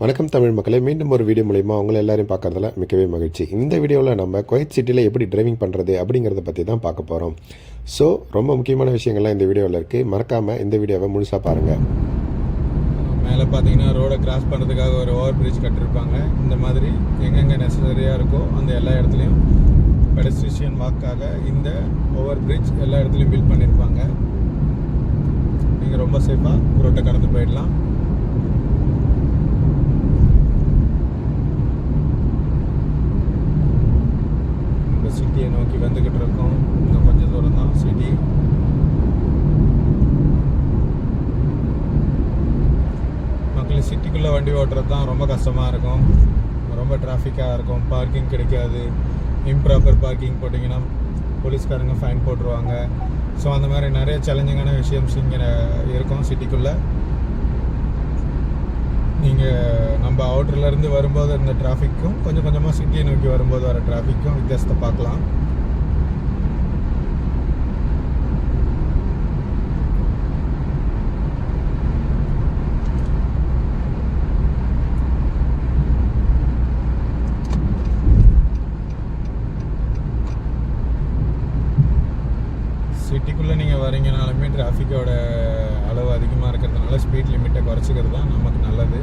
வணக்கம் தமிழ் மக்களே மீண்டும் ஒரு வீடியோ மூலிமா உங்களை எல்லாரையும் பார்க்குறதுல மிக்கவே மகிழ்ச்சி. இந்த வீடியோவில் நம்ம குவைத் சிட்டியில் எப்படி டிரைவிங் பண்ணுறது அப்படிங்கிறத பற்றி தான் பார்க்க போகிறோம் ஸோ ரொம்ப முக்கியமான விஷயங்கள்லாம் இந்த வீடியோவில் இருக்குது மறக்காமல் இந்த வீடியோவை முழுசாக பாருங்கள் மேலே பார்த்தீங்கன்னா ரோடை கிராஸ் பண்ணுறதுக்காக ஒரு ஓவர் பிரிட்ஜ் கட்டிருப்பாங்க. இந்த மாதிரி எங்கெங்கே நெசசரியாக இருக்கோ அந்த எல்லா இடத்துலையும் பெடஸ்ட்ரிஷியன் வாக்காக இந்த ஓவர் பிரிட்ஜ் எல்லா இடத்துலையும் பில்ட் பண்ணியிருப்பாங்க நீங்கள் ரொம்ப சேஃபாக ரோட்டை கடந்து போயிடலாம். இப்போ சிட்டியை நோக்கி வந்துக்கிட்டு இருக்கோம். இன்னும் கொஞ்சம் தூரம் தான் சிட்டி மக்கள் சிட்டிக்குள்ளே வண்டி ஓட்டுறது தான் ரொம்ப கஷ்டமாக இருக்கும். ரொம்ப டிராஃபிக்காக இருக்கும். பார்க்கிங் கிடைக்காது. இம்ப்ராப்பர் பார்க்கிங் போட்டிங்கன்னா போலீஸ்காரங்க ஃபைன் போட்டுருவாங்க. ஸோ அந்த மாதிரி நிறைய சேலஞ்சிங்கான விஷயம்ஸ் இங்கே இருக்கும் சிட்டிக்குள்ளே நீங்கள் நம்ம அவுட்டர்லேருந்து வரும்போது இருந்த டிராஃபிக்கும் கொஞ்சம் கொஞ்சமாக சிட்டியை நோக்கி வரும்போது வர டிராஃபிக்கும் வித்தியாசத்தை பார்க்கலாம். சிட்டிக்குள்ளே நீங்கள் வரீங்கனாலுமே டிராஃபிக்கோட அளவு அதிகமாக இருக்கிறதுனால ஸ்பீட் லிமிட்டை குறைச்சிக்கிறது தான் நமக்கு நல்லது.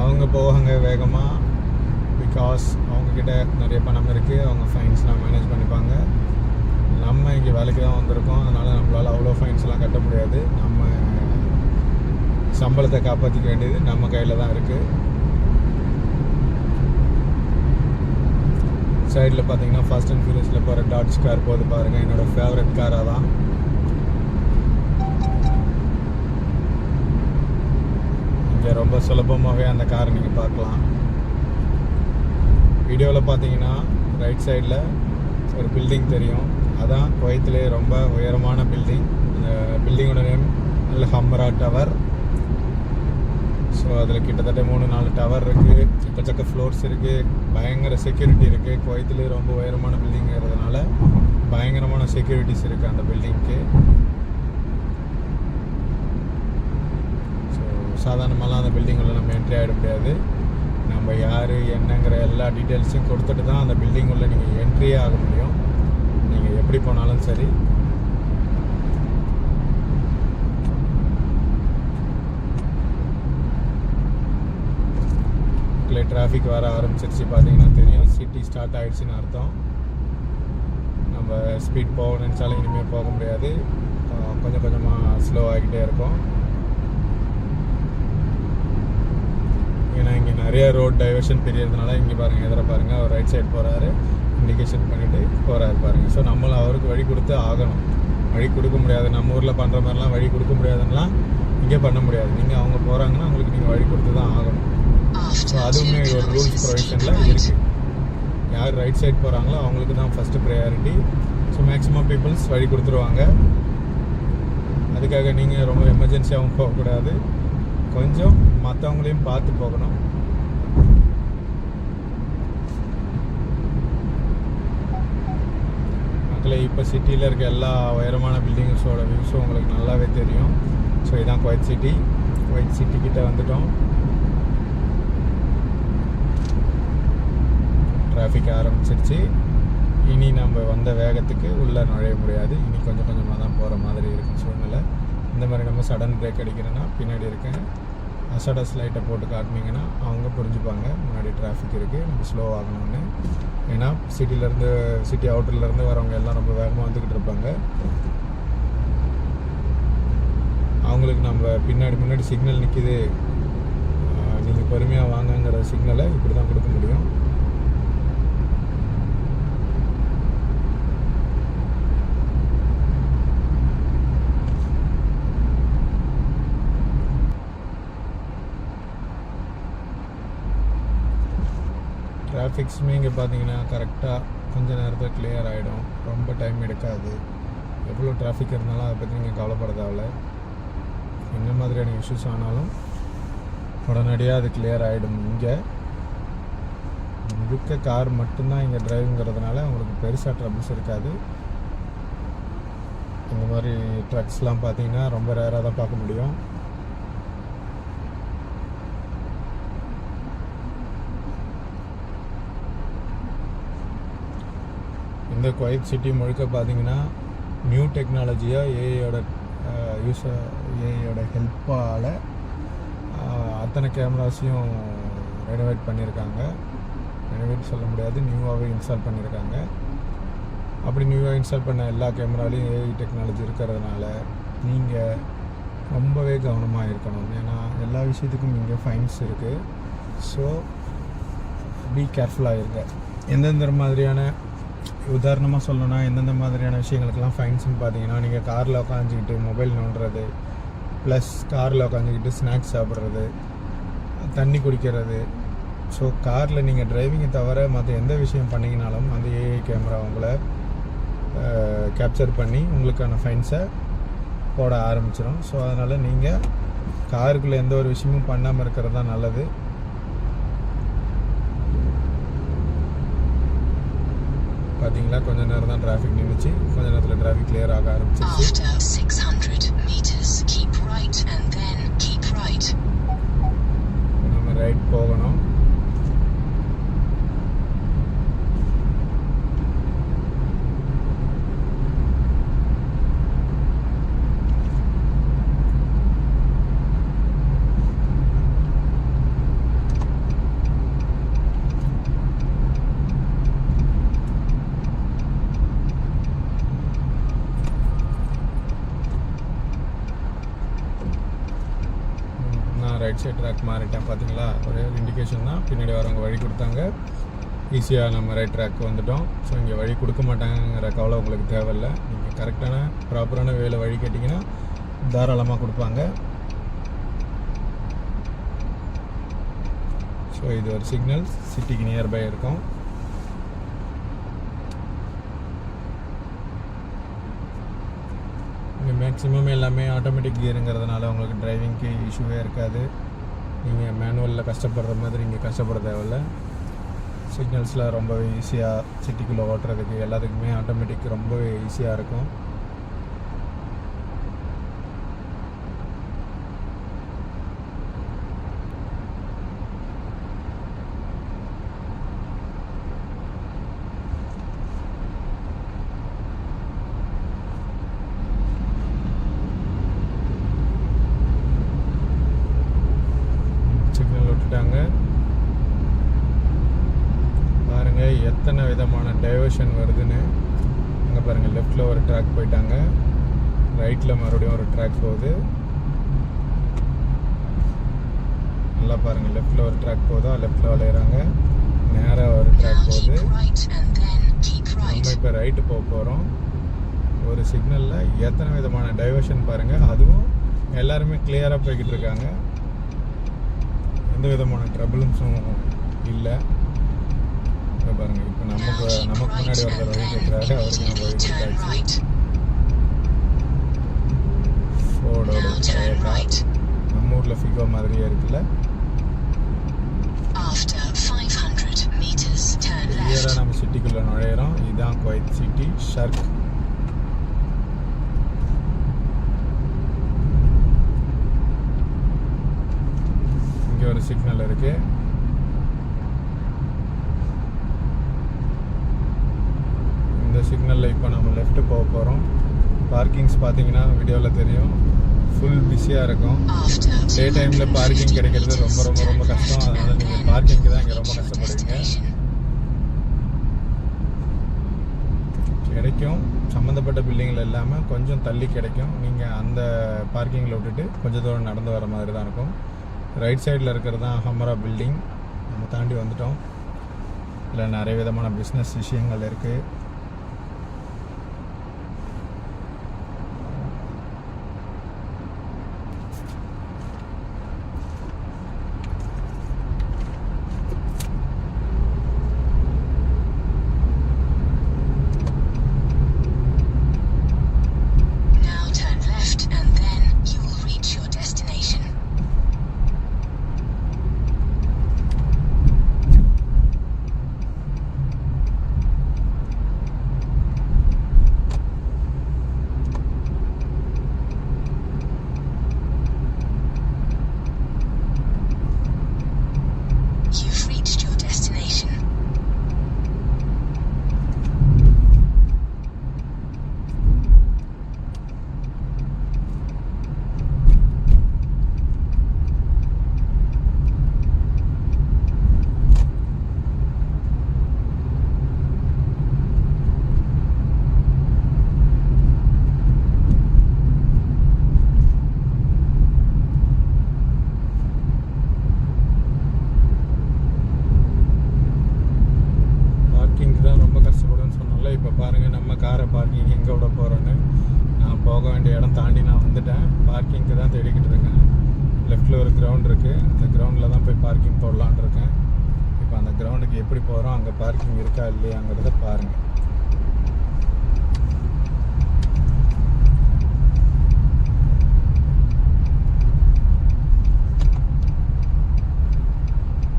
அவங்க போவாங்க வேகமாக பிகாஸ் அவங்கக்கிட்ட நிறைய பணம் இருக்குது அவங்க ஃபைன்ஸ்லாம் மேனேஜ் பண்ணிப்பாங்க. நம்ம இங்கே வேலைக்கு தான் வந்திருக்கோம் அதனால் நம்மளால் அவ்வளோ ஃபைன்ஸ்லாம் கட்ட முடியாது. நம்ம சம்பளத்தை காப்பாற்றிக்க வேண்டியது நம்ம கையில் தான் இருக்குது சைடில் பார்த்தீங்கன்னா ஃபஸ்ட் அண்ட் ஃபியூரியஸில் போகிற டாட்ஸ் கார் போது பாருங்கள் என்னோட ஃபேவரட் காராக தான். இங்கே ரொம்ப சுலபமாகவே அந்த காரை நீங்கள் பார்க்கலாம். வீடியோவில் பார்த்தீங்கன்னா ரைட் சைடில் ஒரு பில்டிங் தெரியும். அதான் குவைத்திலே ரொம்ப உயரமான பில்டிங் அந்த பில்டிங்கோட name Al Hamra tower so அதில் கிட்டத்தட்ட மூணு நாலு டவர் இருக்குது எக்கச்சக்க ஃப்ளோர்ஸ் இருக்குது பயங்கர செக்யூரிட்டி இருக்குது குவைத்திலே ரொம்ப உயரமான பில்டிங்கிறதுனால பயங்கரமான செக்யூரிட்டிஸ் இருக்குது அந்த பில்டிங்க்கு ஸோ சாதாரணமாலாம் அந்த பில்டிங்குள்ளே நம்ம என்ட்ரி ஆகிட முடியாது. நம்ம யார் என்னங்கிற எல்லா டீட்டெயில்ஸையும் கொடுத்துட்டு தான் அந்த பில்டிங் உள்ளே நீங்கள் என்ட்ரியே ஆக முடியும். நீங்கள் எப்படி போனாலும் சரி இல்லை டிராஃபிக் வர ஆரம்பிச்சிருச்சு பார்த்தீங்கன்னா தெரியும். சிட்டி ஸ்டார்ட் ஆகிடுச்சின்னு அர்த்தம். நம்ம ஸ்பீட் போக நினச்சாலும் இனிமேல் போக முடியாது. கொஞ்சம் கொஞ்சமாக ஸ்லோ ஆகிக்கிட்டே இருக்கும். ஏன்னா இங்கே நிறைய ரோட் டைவர்ஷன் தெரியறதுனால இங்கே பாருங்கள் எதிர பாருங்கள் அவர் ரைட் சைடு போகிறாரு இண்டிகேஷன் பண்ணிவிட்டு போகிறாரு பாருங்கள் ஸோ நம்மளும் அவருக்கு வழி கொடுத்து ஆகணும். வழி கொடுக்க முடியாது. நம்ம ஊரில் பண்ணுற மாதிரிலாம் வழி கொடுக்க முடியாதுன்னா இங்கே பண்ண முடியாது. நீங்கள் அவங்க போகிறாங்கன்னா அவங்களுக்கு நீங்கள் வழி கொடுத்து தான் ஆகணும். அதுவுமே ஒரு ரூல்ஸ் ப்ரொவிஷனில் இருக்குது யார் ரைட் சைடு போகிறாங்களோ அவங்களுக்கு தான் first priority so maximum peoples வழி கொடுத்துருவாங்க. அதுக்காக நீங்கள் ரொம்ப எமர்ஜென்சியாகவும் போகக்கூடாது. கொஞ்சம் மற்றவங்களையும் பார்த்து போகணும். மக்களே இப்போ சிட்டியில் இருக்க எல்லா உயரமான பில்டிங்ஸோட வியூஸும் உங்களுக்கு நல்லாவே தெரியும். ஸோ இதான் குவைத் சிட்டி குவைத் சிட்டி கிட்ட வந்துட்டோம். டிராஃபிக் ஆரம்பிச்சிருச்சு. இனி நம்ம வந்த வேகத்துக்கு உள்ளே நுழைய முடியாது. இனி கொஞ்சம் கொஞ்சமாக தான் போகிற மாதிரி இருக்கும் சூழ்நிலை. இந்த மாதிரி நம்ம சடன் பிரேக் அடிக்கிறேன்னா பின்னாடி இருக்கேன் அசடஸ் லைட்டை போட்டு காட்டினீங்கன்னா அவங்க புரிஞ்சுப்பாங்க. முன்னாடி டிராஃபிக் இருக்குது நம்ம ஸ்லோ ஆகணும்னு. ஏன்னா சிட்டிலேருந்து சிட்டி அவுட்டர்லேருந்து வரவங்க எல்லாம் ரொம்ப வேகமாக வந்துக்கிட்டு இருப்பாங்க. அவங்களுக்கு நம்ம பின்னாடி முன்னாடி சிக்னல் நிற்கிது நீங்கள் பொறுமையாக வாங்கங்கிற சிக்னலை இப்படி தான் கொடுக்க முடியும். டிராஃபிக்ஸுமே இங்கே பார்த்தீங்கன்னா கரெக்டாக கொஞ்ச நேரத்தில் கிளியர் ஆகிடும் ரொம்ப டைம் எடுக்காது. எவ்வளோ டிராஃபிக் இருந்தாலும் அதை பற்றி நீங்கள் கவலைப்பட தேவையில்ல. என்ன மாதிரியான இஷ்யூஸ் ஆனாலும் உடனடியாக அது கிளியர் ஆகிடும் இங்கே. முழுக்க கார் மட்டும்தான் இங்கே டிரைவுங்கிறதுனால உங்களுக்கு பெருசாக ட்ரபிள்ஸ் இருக்காது. இந்த மாதிரி ட்ரக்ஸ்லாம் பார்த்தீங்கன்னா ரொம்ப ரேராக தான் பார்க்க முடியும். இந்த குவைத் சிட்டி முழுக்க பார்த்தீங்கன்னா நியூ டெக்னாலஜியாக ஏஐயோட யூஸ் ஏஐயோட ஹெல்ப்பால் அத்தனை கேமராஸையும் ரெனோவேட் பண்ணியிருக்காங்க ரெனோவேட் சொல்ல முடியாது நியூவாகவே இன்ஸ்டால் பண்ணியிருக்காங்க அப்படி நியூவாக இன்ஸ்டால் பண்ண எல்லா கேமராலையும் ஏஐ டெக்னாலஜி இருக்கிறதுனால நீங்கள் ரொம்பவே கவனமாக இருக்கணும். ஏன்னா எல்லா விஷயத்துக்கும் இங்கே ஃபைன்ஸ் இருக்குது ஸோ பி கேர்ஃபுல்லாக இருங்க. எந்தெந்த மாதிரியான உதாரணமாக சொல்லணும்னா எந்தெந்த மாதிரியான விஷயங்களுக்கெல்லாம் ஃபைன்ஸ்னு பார்த்தீங்கன்னா நீங்கள் காரில் உட்காந்துக்கிட்டு மொபைல் நோண்டுறது ப்ளஸ் காரில் உட்காந்துக்கிட்டு ஸ்நாக்ஸ் சாப்பிட்றது தண்ணி குடிக்கிறது. ஸோ காரில் நீங்கள் டிரைவிங்கை தவிர மற்ற எந்த விஷயம் பண்ணிங்கனாலும் அந்த ஏஐ கேமரா உங்களை கேப்சர் பண்ணி உங்களுக்கான ஃபைன்ஸை போட ஆரம்பிச்சிடும் ஸோ அதனால் நீங்கள் காருக்குள்ளே எந்த ஒரு விஷயமும் பண்ணாமல் இருக்கிறது தான் நல்லது. பார்த்தீங்களா கொஞ்ச நேரம் தான் டிராஃபிக் நின்றுச்சு கொஞ்ச நேரத்தில் டிராஃபிக் கிளியர் ஆக ஆரம்பிச்சிருச்சு. ரைட் சைட் ட்ராக் மாறிட்டேன் பார்த்தீங்களா? ஒரே ஒரு இண்டிகேஷன் தான். பின்னாடி வரவங்க வழி கொடுத்தாங்க. ஈஸியாக நம்ம ரைட் ட்ராக் வந்துட்டோம். ஸோ இங்கே வழி கொடுக்க மாட்டாங்கங்கிற கவலை உங்களுக்கு தேவையில்லை. நீங்கள் கரெக்டான ப்ராப்பரான வேலை வழி கேட்டிங்கன்னா தாராளமாக கொடுப்பாங்க. ஸோ இது ஒரு சிக்னல் சிட்டிக்கு நியர்பை இருக்கும் இங்கே மேக்ஸிமம் எல்லாமே ஆட்டோமேட்டிக் கியருங்கிறதுனால உங்களுக்கு டிரைவிங்க்கு இஷ்யூவே இருக்காது. நீங்கள் மேனுவலில் கஷ்டப்படுற மாதிரி இங்கே கஷ்டப்பட தேவையில்ல. சிக்னல்ஸ்லாம் ரொம்பவே ஈஸியாக சிட்டிக்குள்ளே ஓட்டுறதுக்கு எல்லாத்துக்குமே ஆட்டோமேட்டிக் ரொம்பவே ஈஸியாக இருக்கும் சிக்னல் விட்டுட்டாங்க பாருங்க எத்தனை விதமான டைவர்ஷன் வருதுன்னு அங்கே பாருங்க லெஃப்டில் ஒரு ட்ராக் போயிட்டாங்க ரைட்டில் மறுபடியும் ஒரு ட்ராக் போகுது. நல்லா பாருங்க லெஃப்டில் ஒரு ட்ராக் போகுதா? லெஃப்டில் விளையிறாங்க. நேராக ஒரு ட்ராக் போகுது. நம்ம. இப்போ ரைட்டு போக போகிறோம் ஒரு சிக்னலில் எத்தனை விதமான டைவர்ஷன் பாருங்கள் அதுவும் எல்லாருமே கிளியராக போய்கிட்டு இருக்காங்க. எந்த விதமான ட்ரபிள்ஸும் இல்லை. இப்போ பாருங்க இப்போ நமக்கு நமக்கு முன்னாடி ஒருத்தர் வழி கேட்குறாரு அவருக்கு நம்ம வழி turn ஷர்க் இங்கே ஒரு சிக்னல் இருக்கு இந்த சிக்னலில் இப்போ நம்ம லெஃப்ட் போக போகிறோம் பார்க்கிங்ஸ் பார்த்தீங்கன்னா வீடியோவில் தெரியும் ஃபுல் பிஸியாக இருக்கும் டே டைமில் பார்க்கிங் கிடைக்கிறது ரொம்ப ரொம்ப ரொம்ப கஷ்டம் அதனால் நீங்கள் பார்க்கிங்க்கு தான் இங்கே ரொம்ப கஷ்டப்படுவீங்க கிடைக்கும். சம்மந்தப்பட்ட பில்டிங்கில் இல்லாமல் கொஞ்சம் தள்ளி கிடைக்கும். நீங்கள் அந்த பார்க்கிங்கில் விட்டுட்டு கொஞ்சம் தூரம் நடந்து வர மாதிரி தான் இருக்கும். ரைட் சைடில் இருக்கிறது தான் ஹமரா பில்டிங் நம்ம தாண்டி வந்துட்டோம். இதில் நிறைய விதமான பிஸ்னஸ் விஷயங்கள் இருக்குது காரை பார்க்கிங் எங்கே விட போகிறோன்னு நான் போக வேண்டிய இடம் தாண்டி நான் வந்துட்டேன். பார்க்கிங்க்கு தான் தேடிக்கிட்டு இருக்கேன். லெஃப்ட்டில் ஒரு கிரவுண்ட் இருக்குது அந்த கிரவுண்டில் தான் போய் பார்க்கிங் போடலான்னு இருக்கேன். இப்போ அந்த கிரவுண்டுக்கு எப்படி போகிறோம் அங்கே பார்க்கிங் இருக்கா இல்லையாங்கிறத பாருங்கள்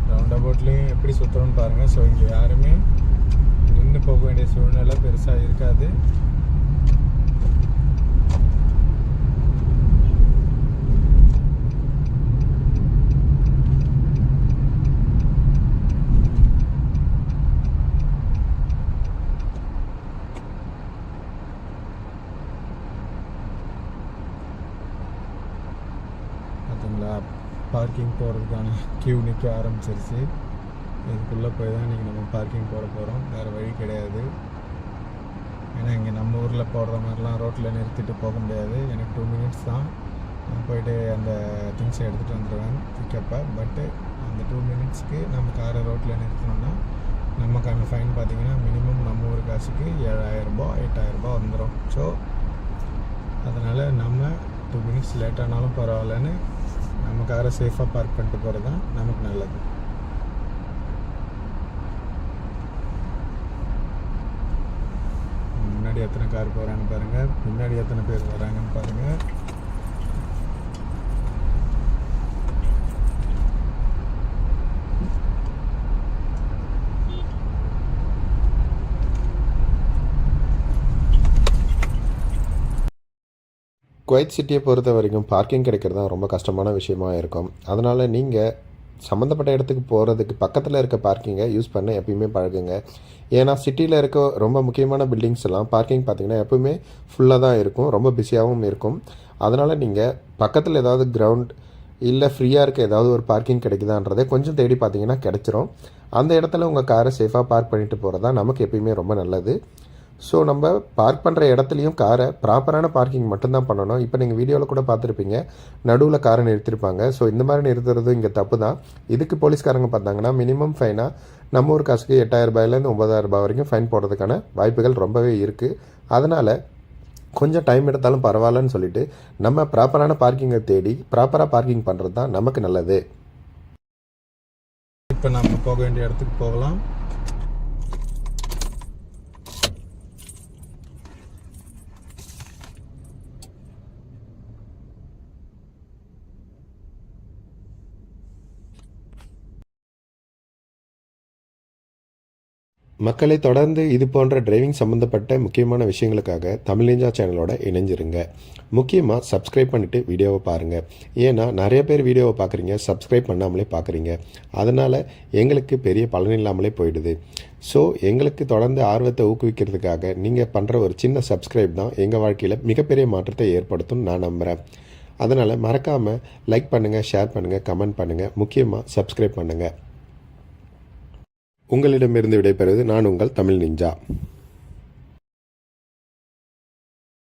ரவுண்ட் அபவுட்லேயும் எப்படி சுற்றுறோன்னு பாருங்கள் ஸோ இங்கே யாருமே நின்று போக வேண்டிய சூழ்நிலை பெருசாக இருக்காது. பார்க்கிங் போகிறதுக்கான கியூ நிற்க ஆரம்பிச்சிருச்சு. இதுக்குள்ளே போய் தான் இன்றைக்கி நம்ம பார்க்கிங் போட போகிறோம் வேறு வழி கிடையாது. ஏன்னா இங்கே நம்ம ஊரில் போடுற மாதிரிலாம் ரோட்டில் நிறுத்திட்டு போக முடியாது. எனக்கு டூ மினிட்ஸ் தான். நான் போயிட்டு அந்த திங்ஸை எடுத்துகிட்டு வந்துடுவேன் பிக்கப்பை பட்டு அந்த டூ மினிட்ஸ்க்கு நம்ம காரை ரோட்டில் நிறுத்தினோன்னா நமக்கான ஃபைன் பார்த்திங்கன்னா மினிமம் நம்ம ஊர் காசுக்கு ஏழாயிரரூபா எட்டாயிரரூபா வந்துடும் ஸோ அதனால் நம்ம டூ மினிட்ஸ் லேட்டானாலும் பரவாயில்லன்னு நம்ம காரை சேஃபாக பார்க் பண்ணிட்டு போகிறது தான் நமக்கு நல்லது. முன்னாடி எத்தனை கார் போகிறான்னு பாருங்கள் பின்னாடி எத்தனை பேர் வராங்கன்னு பாருங்கள் குவைத் சிட்டியை பொறுத்த வரைக்கும் பார்க்கிங் கிடைக்கிறது தான் ரொம்ப கஷ்டமான விஷயமா இருக்கும். அதனால் நீங்கள் சம்மந்தப்பட்ட இடத்துக்கு போகிறதுக்கு பக்கத்தில் இருக்க பார்க்கிங்கை யூஸ் பண்ண எப்பயுமே பழகுங்க. ஏன்னா சிட்டியில் இருக்க ரொம்ப முக்கியமான பில்டிங்ஸ் எல்லாம் பார்க்கிங் பார்த்தீங்கன்னா எப்பவுமே ஃபுல்லாக தான் இருக்கும். ரொம்ப பிஸியாகவும் இருக்கும். அதனால் நீங்கள் பக்கத்தில் ஏதாவது கிரவுண்ட் இல்லை ஃப்ரீயாக இருக்க ஏதாவது ஒரு பார்க்கிங் கிடைக்குதான்றதை கொஞ்சம் தேடி பார்த்தீங்கன்னா கிடச்சிரும். அந்த இடத்துல உங்கள் காரை சேஃபாக பார்க் பண்ணிட்டு போகிறது தான் நமக்கு எப்பயுமே ரொம்ப நல்லது. ஸோ நம்ம பார்க் பண்ணுற இடத்துலையும் காரை ப்ராப்பரான பார்க்கிங் மட்டும்தான் பண்ணணும். இப்போ நீங்கள் வீடியோவில் கூட பார்த்துருப்பீங்க. நடுவில் காரை நிறுத்திருப்பாங்க. ஸோ இந்த மாதிரி நிறுத்துறது இங்கே தப்பு தான் இதுக்கு போலீஸ்காரங்க பார்த்தாங்கன்னா மினிமம் ஃபைனாக நம்ம ஊர் காசுக்கு எட்டாயிரம் ரூபாயிலேருந்து ஒன்பதாயிரம் ரூபாய் வரைக்கும் ஃபைன் போடுறதுக்கான வாய்ப்புகள் ரொம்பவே இருக்குது அதனால் கொஞ்சம் டைம் எடுத்தாலும் பரவாயில்லன்னு சொல்லிட்டு நம்ம ப்ராப்பரான பார்க்கிங்கை தேடி ப்ராப்பராக பார்க்கிங் பண்ணுறது தான் நமக்கு நல்லது. இப்போ நம்ம போக வேண்டிய இடத்துக்கு போகலாம். மக்களை தொடர்ந்து இது போன்ற டிரைவிங் சம்மந்தப்பட்ட முக்கியமான விஷயங்களுக்காக தமிழ்நிஞ்சா சேனலோட இணைஞ்சிருங்க. முக்கியமாக சப்ஸ்கிரைப் பண்ணிவிட்டு வீடியோவை பாருங்கள் ஏன்னா நிறைய பேர் வீடியோவை பார்க்குறீங்க சப்ஸ்கிரைப் பண்ணாமலே பார்க்குறீங்க அதனால் எங்களுக்கு பெரிய பலன் இல்லாமலே போயிடுது. ஸோ எங்களுக்கு தொடர்ந்து ஆர்வத்தை ஊக்குவிக்கிறதுக்காக நீங்கள் பண்ணுற ஒரு சின்ன சப்ஸ்கிரைப் தான் எங்கள் வாழ்க்கையில் மிகப்பெரிய மாற்றத்தை ஏற்படுத்தும் நான் நம்புகிறேன் அதனால் மறக்காமல் லைக் பண்ணுங்கள் ஷேர் பண்ணுங்கள் கமெண்ட் பண்ணுங்கள் முக்கியமாக சப்ஸ்கிரைப் பண்ணுங்கள் உங்களிடமிருந்து விடைபெறுவது நான் உங்கள் தமிழ் நிஞ்சா.